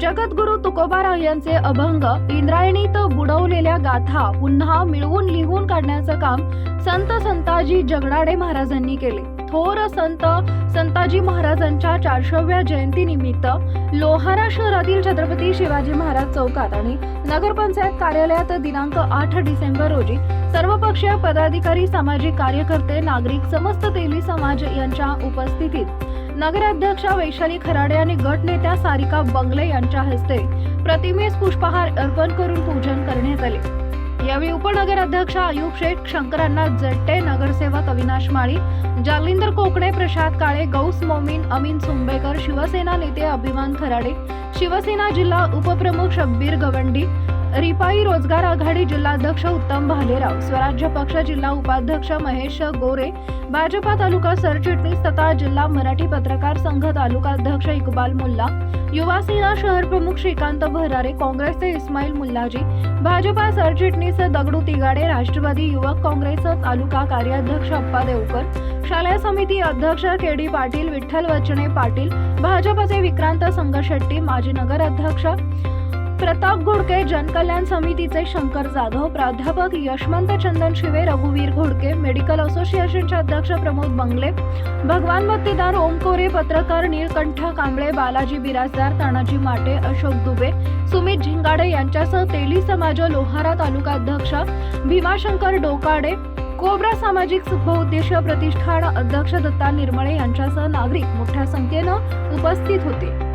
जगद्गुरु तुकोबाराव यांचे अभंग इंद्रायणीत बुडवलेल्या गाथा पुन्हा मिळवून लिहून काढण्याचं काम संत संताजी जगडाडे महाराजांनी केले. थोर संत संताजी महाराजांच्या चारशेव्या जयंतीनिमित्त लोहारा शहरातील छत्रपती शिवाजी महाराज चौकात आणि नगरपंचायत कार्यालयात दिनांक आठ डिसेंबर रोजी सर्वपक्षीय पदाधिकारी सामाजिक कार्यकर्ते नागरिक समस्त तेली समाज यांच्या उपस्थितीत नगराध्यक्षा वैशाली खराडे आणि गटनेत्या सारिका बंगले यांच्या हस्ते प्रतिमेस पुष्पहार अर्पण करून पूजन करण्यात आले. यावेळी उपनगराध्यक्ष आयुब शेख शंकरांना जट्टे नगरसेवक अविनाश माळी जालिंदर कोकणे प्रसाद काळे गौस मोमीन अमीन सुंबेकर शिवसेना नेते अभिमान खराडे शिवसेना जिल्हा उपप्रमुख शब्बीर गवंडी रिपाई रोजगार आघाडी जिल्हाध्यक्ष उत्तम भालेराव स्वराज्य पक्ष जिल्हा उपाध्यक्ष महेश गोरे भाजपा तालुका सरचिटणीस तथा जिल्हा मराठी पत्रकार संघ तालुका अध्यक्ष मुल्ला युवा सेना शहर प्रमुख श्रीकांत भरारे काँग्रेसचे इस्माईल मुल्लाजी भाजपा सरचिटणीस दगडू तिगाडे राष्ट्रवादी युवक काँग्रेस तालुका कार्याध्यक्ष अप्पा देवकर शालेय समिती अध्यक्ष के डी पाटील विठ्ठल वचने पाटील भाजपचे विक्रांत संघशेट्टी माजी नगराध्यक्ष प्रताप घोडके जनकल्याण समितीचे शंकर जाधव प्राध्यापक यशवंत चंदन शिवे रघुवीर घोडके मेडिकल असोसिएशनचे अध्यक्ष प्रमोद बंगले भगवान भक्तीदार ओम कोरे पत्रकार नीलकंठ कांबळे बालाजी बिराजदार तानाजी माटे अशोक दुबे सुमित झिंगाडे यांच्यासह तेली समाज लोहारा तालुका अध्यक्ष भीमाशंकर डोकाडे कोब्रा सामाजिक बहुउद्देश प्रतिष्ठान अध्यक्ष दत्ता निर्मळे यांच्यासह नागरिक मोठ्या संख्येनं उपस्थित होते.